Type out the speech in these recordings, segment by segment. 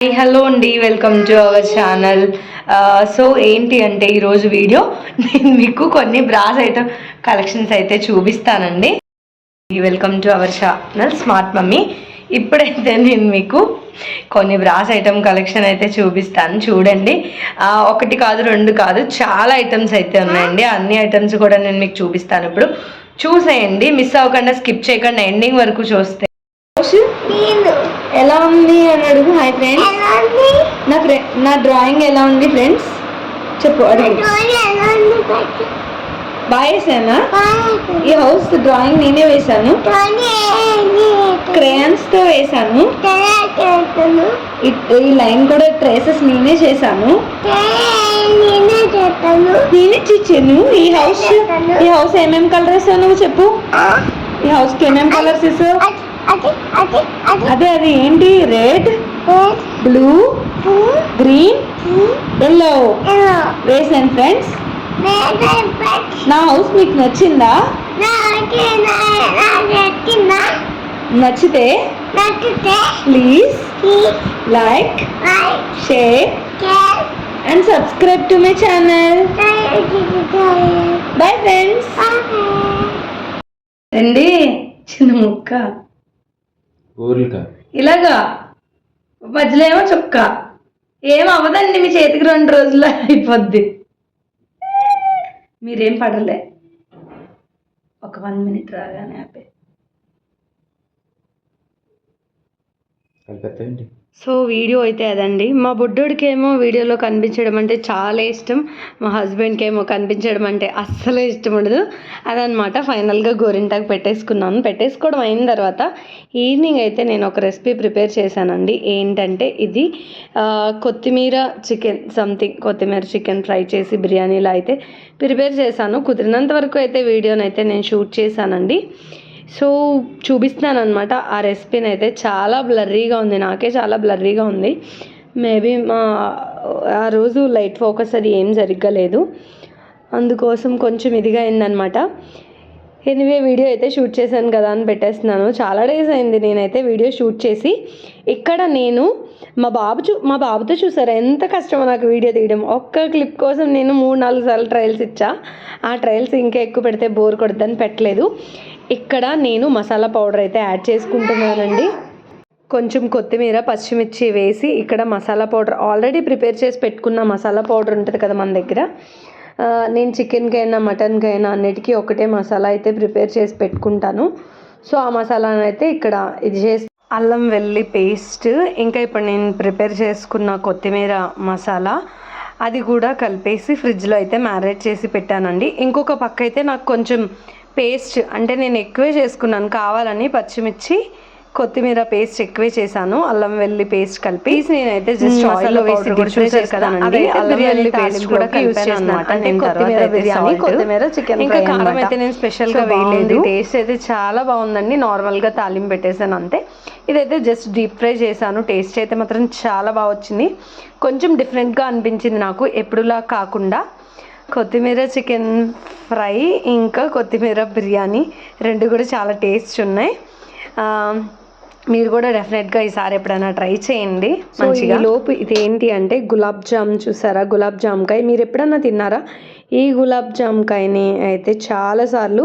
Hello అండి. Welcome to our channel so ఏంటి అంటే ఈరోజు వీడియో నేను మీకు కొన్ని బ్రాస్ ఐటమ్ కలెక్షన్స్ అయితే చూపిస్తానండి. Welcome to our channel smart mummy ఇప్పుడైతే నేను మీకు కొన్ని బ్రాస్ ఐటమ్ కలెక్షన్ అయితే చూపిస్తాను. చూడండి. Uh, ఒకటి కాదు రెండు కాదు చాలా ఐటమ్స్ అయితే ఉన్నాయండి. అన్ని ఐటమ్స్ కూడా నేను మీకు చూపిస్తాను ఇప్పుడు. చూసేయండి. మిస్ అవ్వకుండా స్కిప్ చేయకుండా ఎండింగ్ వరకు చూస్తే ఉంది అని అడుగు హాయ్ ఫ్రెండ్స్ నా ఫ్రె నా డ్రాయింగ్ ఎలా ఉంది ఫ్రెండ్స్ చెప్పు అడుగు. బాగా వేసానా ఈ హౌస్ డ్రాయింగ్ నేనే వేశాను క్రేయన్స్తో వేశాను ఈ- లైన్ కూడా ట్రేసెస్ నేనే చేశాను. నేనే చిచ్చాను ఈ హౌస్ ఈ హౌస్ ఏమేం కలర్ వేసావు నువ్వు చెప్పు. ఈ హౌస్కి ఏమేం కలర్స్ వేసావు అది అది ఏంటి? రెడ్ బ్లూ గ్రీన్ ఎల్లో వేసాను ఫ్రెండ్స్ నా హౌస్ మీకు నచ్చిందా? నచ్చితే please like share and subscribe to my channel bye friends రండి. చిన్న ముక్క. ఊరిక ఇలాగా మధ్యలో ఏమో చుక్క. ఏం అవ్వదండి మీ చేతికి రెండు రోజుల్లో అయిపోద్ది. మీరేం పడలే ఒక వన్ మినిట్ రాగానే ఆపే. కలిపెత్తండి సో వీడియో అయితే అదండి. మా బుడ్డోడికి ఏమో వీడియోలో కనిపించడం అంటే చాలా ఇష్టం. మా హస్బెండ్కి ఏమో కనిపించడం అంటే అస్సలే ఇష్టం ఉండదు. అదనమాట ఫైనల్గా గోరింటాకు పెట్టేసుకున్నాను. పెట్టేసుకోవడం అయిన తర్వాత ఈవినింగ్ అయితే నేను ఒక రెసిపీ ప్రిపేర్ చేశానండి. ఏంటంటే ఇది కొత్తిమీర చికెన్ సంథింగ్ కొత్తిమీర చికెన్ ఫ్రై చేసి బిర్యానీలో అయితే ప్రిపేర్ చేశాను. కుదిరినంత వరకు అయితే వీడియోనైతే నేను షూట్ చేశానండి. సో చూపిస్తున్నాను అనమాట ఆ రెసిపీని అయితే చాలా బ్లర్రీగా ఉంది. నాకే చాలా బ్లర్రీగా ఉంది. మేబీ మా ఆ రోజు లైట్ ఫోకస్ అది ఏం జరగలేదు అందుకోసం కొంచెం ఇదిగా అయిందనమాట ఎనివే వీడియో అయితే షూట్ చేశాను కదా అని పెట్టేస్తున్నాను. చాలా డేస్ అయింది నేనైతే వీడియో షూట్ చేసి. ఇక్కడ నేను మా బాబు చూ మా బాబుతో చూసారా? ఎంత కష్టమో నాకు వీడియో తీయడం. ఒక్క క్లిప్ కోసం నేను మూడు నాలుగు సార్లు ట్రయల్స్ ఇచ్చా. ఆ ట్రయల్స్ ఇంకా ఎక్కువ పెడితే బోర్ కొడద్దని పెట్టలేదు. ఇక్కడ నేను మసాలా పౌడర్ అయితే యాడ్ చేసుకుంటున్నానండి. కొంచెం కొత్తిమీర పచ్చిమిర్చి వేసి ఇక్కడ మసాలా పౌడర్ ఆల్రెడీ ప్రిపేర్ చేసి పెట్టుకున్న మసాలా పౌడర్ ఉంటుంది కదా మన దగ్గర. నేను చికెన్కి అయినా మటన్కి అయినా అన్నిటికీ ఒకటే మసాలా అయితే ప్రిపేర్ చేసి పెట్టుకుంటాను. సో ఆ మసాలాను అయితే ఇక్కడ ఇది చేసి అల్లం వెల్లి పేస్ట్ ఇంకా ఇప్పుడు నేను ప్రిపేర్ చేసుకున్న కొత్తిమీర మసాలా అది కూడా కలిపేసి ఫ్రిడ్జ్లో అయితే మ్యారేజ్ చేసి పెట్టానండి. ఇంకొక పక్క అయితే నాకు కొంచెం పేస్ట్ అంటే నేను ఎక్కువే చేసుకున్నాను కావాలని పచ్చిమిర్చి కొత్తిమీర పేస్ట్ ఎక్కువే చేశాను. అల్లం వెల్లి పేస్ట్ కలిపి. నేనైతే జస్ట్ ఆయిల్లో వేసి ఫ్రై చేస్తానండి అల్లం వెల్లి పేస్ట్ కూడా యూస్ అంటే కొత్తిమీర బిర్యానీ కొత్తిమీర చికెన్ ఇంకా కారం అయితే నేను స్పెషల్గా వేయలేదు. టేస్ట్ అయితే చాలా బాగుందండి. నార్మల్గా తాలింపు పెట్టేసాను అంతే. ఇదైతే జస్ట్ డీప్ ఫ్రై చేశాను. టేస్ట్ అయితే మాత్రం చాలా బాగా వచ్చింది. కొంచెం డిఫరెంట్గా అనిపించింది నాకు. ఎప్పుడులా కాకుండా కొత్తిమీర చికెన్ ఫ్రై ఇంకా కొత్తిమీర బిర్యానీ రెండు కూడా చాలా టేస్ట్ ఉన్నాయి. మీరు కూడా డెఫినెట్గా ఈసారి ఎప్పుడైనా ట్రై చేయండి మంచిగా. లోపు ఇది ఏంటి అంటే గులాబ్ జామ్ చూసారా? గులాబ్ జామ్కాయ మీరు ఎప్పుడన్నా తిన్నారా? ఈ గులాబ్ జామ్కాయని అయితే చాలాసార్లు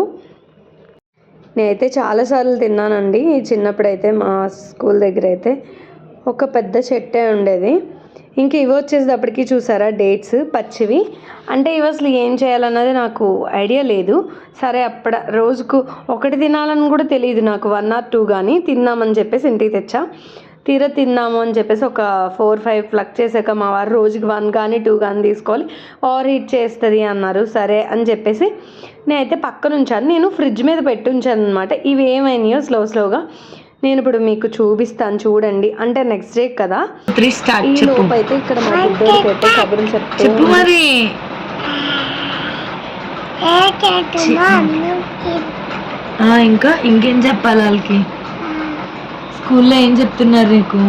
నేనైతే చాలాసార్లు తిన్నానండి. చిన్నప్పుడైతే మా స్కూల్ దగ్గర అయితే ఒక పెద్ద చెట్టే ఉండేది. ఇంకా ఇవి వచ్చేసేటప్పటికి చూసారా డేట్స్ పచ్చివి. అంటే ఇవి అసలు ఏం చేయాలన్నది నాకు ఐడియా లేదు. సరే అప్పుడ రోజుకు ఒకటి తినాలని కూడా తెలియదు నాకు. వన్ ఆర్ టూ కానీ తిన్నామని చెప్పేసి ఇంటికి తెచ్చా. తీరా తిన్నాము అని చెప్పేసి ఒక ఫోర్ ఫైవ్ ప్లక్ చేసాక మా వారు రోజుకి వన్ కానీ టూ కానీ తీసుకోవాలి. ఓవర్ హీట్ చేస్తుంది అన్నారు. సరే అని చెప్పేసి నేనైతే పక్కన ఉంచాను నేను ఫ్రిడ్జ్ మీద పెట్టి ఉంచాను అనమాట ఇవి ఏమైనాయో స్లో స్లోగా నేను ఇప్పుడు మీకు చూపిస్తాను చూడండి. అంటే నెక్స్ట్ డే కదా? త్రీ స్టార్ట్ ఈ చెప్పు. లోపు అయితే ఇక్కడ మా కబుర్లు చెప్తూ మరి. ఆ, ఇంకా ఇంకేం చెప్పాలి వాళ్ళకి? స్కూల్లో ఏం చెప్తున్నారు నీకు?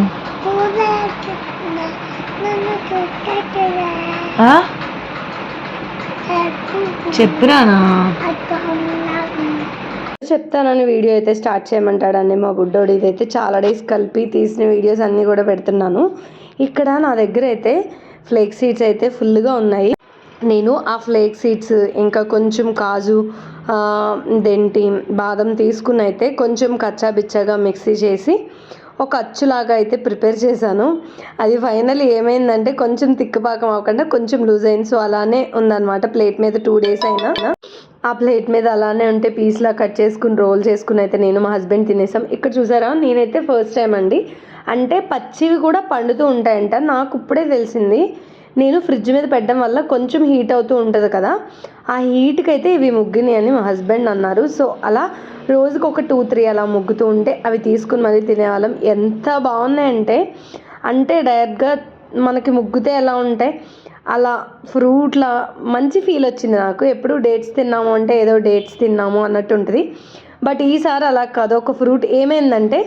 చెప్పురానా? చెప్తానని వీడియో అయితే స్టార్ట్ చేయమంటాడండి మా బుడ్డోడు. ఇదైతే చాలా డేస్ కలిపి తీసిన వీడియోస్ అన్నీ కూడా పెడుతున్నాను. ఇక్కడ నా దగ్గర అయితే ఫ్లేక్ సీడ్స్ అయితే ఫుల్గా ఉన్నాయి. నేను ఆ ఫ్లేక్ సీడ్స్ ఇంకా కొంచెం కాజు దేంటి బాదం తీసుకుని అయితే కొంచెం కచ్చా బిచ్చగా మిక్సీ చేసి ఒక అచ్చులాగా అయితే ప్రిపేర్ చేశాను. అది ఫైనల్ ఏమైందంటే కొంచెం తిక్కుపాకం అవ్వకుండా కొంచెం లూజ్ అయింది. సో అలానే ఉందన్నమాట. ప్లేట్ మీద టూ డేస్ అయినా. ఆ ప్లేట్ మీద అలానే ఉంటే పీస్లా కట్ చేసుకుని రోల్ చేసుకుని అయితే నేను మా హస్బెండ్ తినేసాం. ఇక్కడ చూసారా? నేనైతే ఫస్ట్ టైం అండి. అంటే పచ్చివి కూడా పండుతూ ఉంటాయంట. నాకు ఇప్పుడే తెలిసింది. నేను ఫ్రిడ్జ్ మీద పెట్టడం వల్ల కొంచెం హీట్ అవుతూ ఉంటుంది కదా. ఆ హీట్కి అయితే ఇవి ముగ్గినాయి అని మా హస్బెండ్ అన్నారు. సో అలా రోజుకి ఒక టూ త్రీ అలా ముగ్గుతూ ఉంటే అవి తీసుకుని మరీ తినేవాళ్ళం. ఎంత బాగున్నాయంటే అంటే డైరెక్ట్గా మనకి ముగ్గుతే ఎలా ఉంటాయి అలా ఫ్రూట్లా మంచి ఫీల్ వచ్చింది నాకు. ఎప్పుడు డేట్స్ తిన్నాము అంటే ఏదో డేట్స్ తిన్నాము అన్నట్టు ఉంటుంది. బట్ ఈసారి అలా కాదు. ఒక ఫ్రూట్ ఏమైందంటే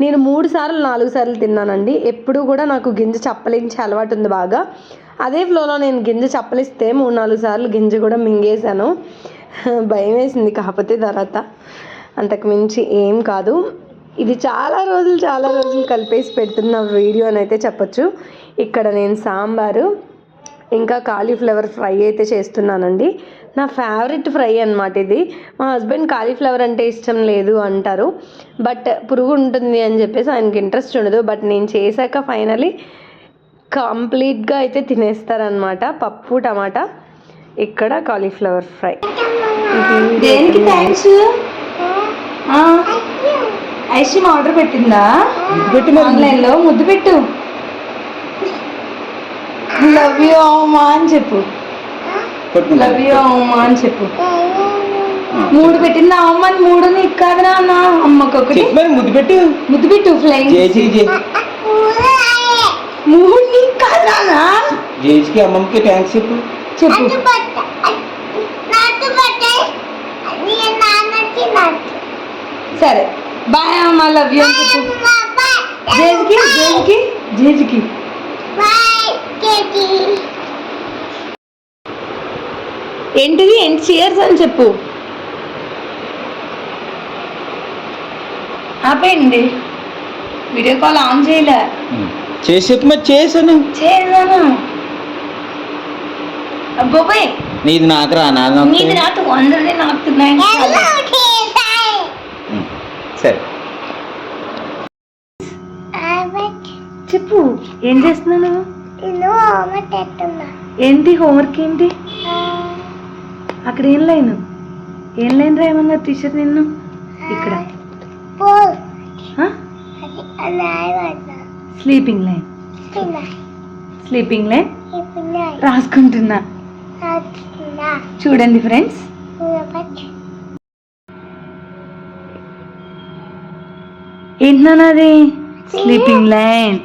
నేను మూడు సార్లు నాలుగు సార్లు తిన్నానండి. ఎప్పుడు కూడా నాకు గింజ చప్పలించే అలవాటు ఉంది బాగా. అదే ఫ్లోలో నేను గింజ చప్పలిస్తే మూడు నాలుగు సార్లు గింజ కూడా మింగేశాను. భయం వేసింది కాకపోతే తర్వాత అంతకు మించి ఏం కాదు. ఇది చాలా రోజులు చాలా రోజులు కలిపేసి పెడుతున్న వీడియో అని అయితే చెప్పొచ్చు. ఇక్కడ నేను సాంబారు ఇంకా కాలీఫ్లవర్ ఫ్రై అయితే చేస్తున్నానండి. నా ఫేవరెట్ ఫ్రై అనమాట ఇది. మా హస్బెండ్ కాలీఫ్లవర్ అంటే ఇష్టం లేదు అంటారు. బట్ పురుగు ఉంటుంది అని చెప్పేసి ఆయనకి ఇంట్రెస్ట్ ఉండదు. బట్ నేను చేశాక ఫైనలీ కంప్లీట్గా అయితే తినేస్తారనమాట పప్పు టమాటా ఇక్కడ కాలీఫ్లవర్ ఫ్రై. దేనికి థ్యాంక్స్ ఐస్ క్రీమ్ ఆర్డర్ పెట్టిందా? ఆన్లైన్లో ముద్దు పెట్టు. లవ్ యూ అమ్మా అని చెప్పు. లవ్ యూ అమ్మా అని చెప్పు. మూడు పెట్టిందా అమ్మ అని మూడు నీకు కాదురా అన్న. అమ్మకి ఒకటి చెప్పు మరి ముద్దు పెట్టు. ముద్దు పెట్టు ఫ్లైంగ్ జేజీ జే- మూడు నీకు కాదురా అన్న జేజీకి అమ్మమ్మకి థ్యాంక్స్ చెప్పు చెప్పు సరే బాయ్ అమ్మ లవ్ యూ అని చెప్పు జేజ్కి జేజ్కి జేజ్కి ఏంటిది? ఏంటి? చీయర్స్ అని చెప్పు. ఆపేయండి. వీడియో కాల్ ఆన్ చేయలే. చేసి చెప్పు మరి చేసాను. చేసాను. నీది నాకు రా నాది నీది నాకు అందరిది సరే. చెప్పు ఏం చేస్తున్నాను ఏంటి హోంవర్క్ ఏంటి? అక్కడ ఏం లైన్? ఏం లైన్ రాయమన్నారు టీచర్ నిన్ను? ఇక్కడ. Sleeping line? Sleeping line. రాసుకుంటున్నా. చూడండి ఫ్రెండ్స్. ఏంటన్నది? స్లీపింగ్ లైన్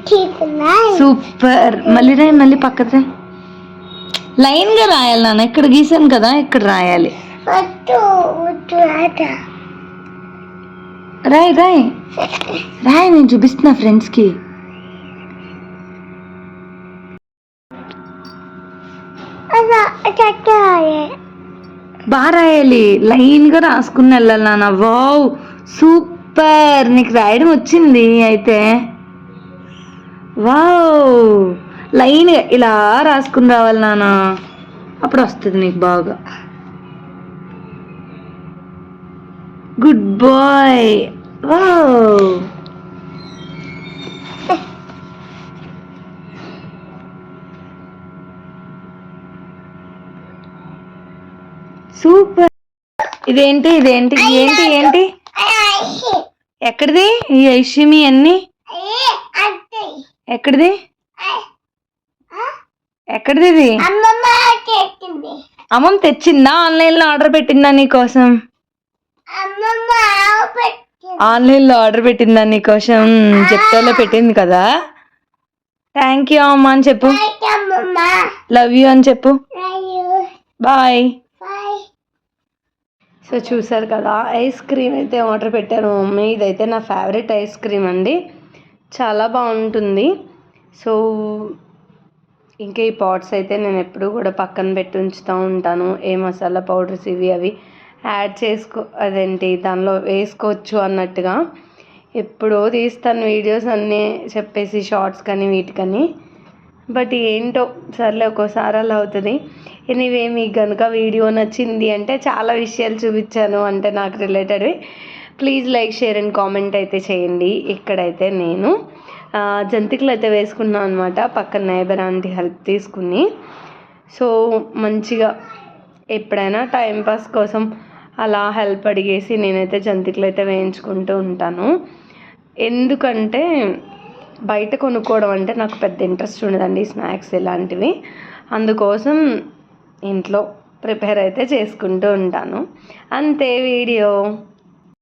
సూపర్ మళ్ళీ రాయి మళ్ళీ పక్కతే లైన్గా రాయాలి నాన్న. ఇక్కడ గీసాను కదా ఇక్కడ రాయాలి. రాయ్ రాయ్. రాయ్ నేను చూపిస్తున్నా ఫ్రెండ్స్కి అలా చట్టాలి బాగా రాయాలి లైన్గా రాసుకుని వెళ్ళాలి నాన్న. Wow super. నీకు రాయడం వచ్చింది అయితే. వావ్ లైన్ ఇలా రాసుకుని రావాలి నాన్న. అప్పుడు వస్తుంది నీకు బాగా. Good bye. వావ్. సూపర్ ఇదేంటి ఇదేంటి ఏంటి ఏంటి? ఎక్కడిది? ఈ ఐషిమి అన్ని? ఎక్కడిది? ఎక్కడిది ఇది? అమ్మమ్మ తెచ్చిందా? ఆన్లైన్లో ఆర్డర్ పెట్టిందా నీకోసం? ఆన్లైన్లో ఆర్డర్ పెట్టిందా నీకోసం? చెప్తాలో పెట్టింది కదా. థ్యాంక్ యూ అమ్మ అని చెప్పు. లవ్ యూ అని చెప్పు. బాయ్ సో చూసారు కదా ఐస్ క్రీమ్ అయితే ఆర్డర్ పెట్టాను మమ్మీ. ఇదైతే నా ఫేవరెట్ ఐస్ క్రీమ్ అండి. చాలా బాగుంటుంది. సో ఇంకా ఈ పాట్స్ అయితే నేను ఎప్పుడూ కూడా పక్కన పెట్టి ఉంచుతూ ఉంటాను. ఏ మసాలా పౌడర్స్ ఇవి అవి యాడ్ చేసుకో అదేంటి దానిలో వేసుకోవచ్చు అన్నట్టుగా. ఎప్పుడో తీస్తాను వీడియోస్ అన్నీ చెప్పేసి షార్ట్స్ కానీ వీటికని బట్ ఏంటో సర్లే ఒక్కోసారి అలా అవుతుంది. ఎనీవే మీకు కనుక వీడియో నచ్చింది అంటే చాలా విషయాలు చూపించాను అంటే నాకు రిలేటెడ్వి please like share and comment అయితే చేయండి. ఇక్కడైతే నేను జంతికలు అయితే వేసుకున్నాను అనమాట పక్కన నైబర్ ఆంటీ హెల్ప్ తీసుకుని. సో మంచిగా ఎప్పుడైనా టైంపాస్ కోసం అలా హెల్ప్ అడిగేసి నేనైతే జంతికలు అయితే వేయించుకుంటూ ఉంటాను. ఎందుకంటే బయట కొనుక్కోవడం అంటే నాకు పెద్ద ఇంట్రెస్ట్ ఉండదండి స్నాక్స్ ఇలాంటివి. అందుకోసం ఇంట్లో ప్రిపేర్ అయితే చేసుకుంటూ ఉంటాను. అంతే వీడియో.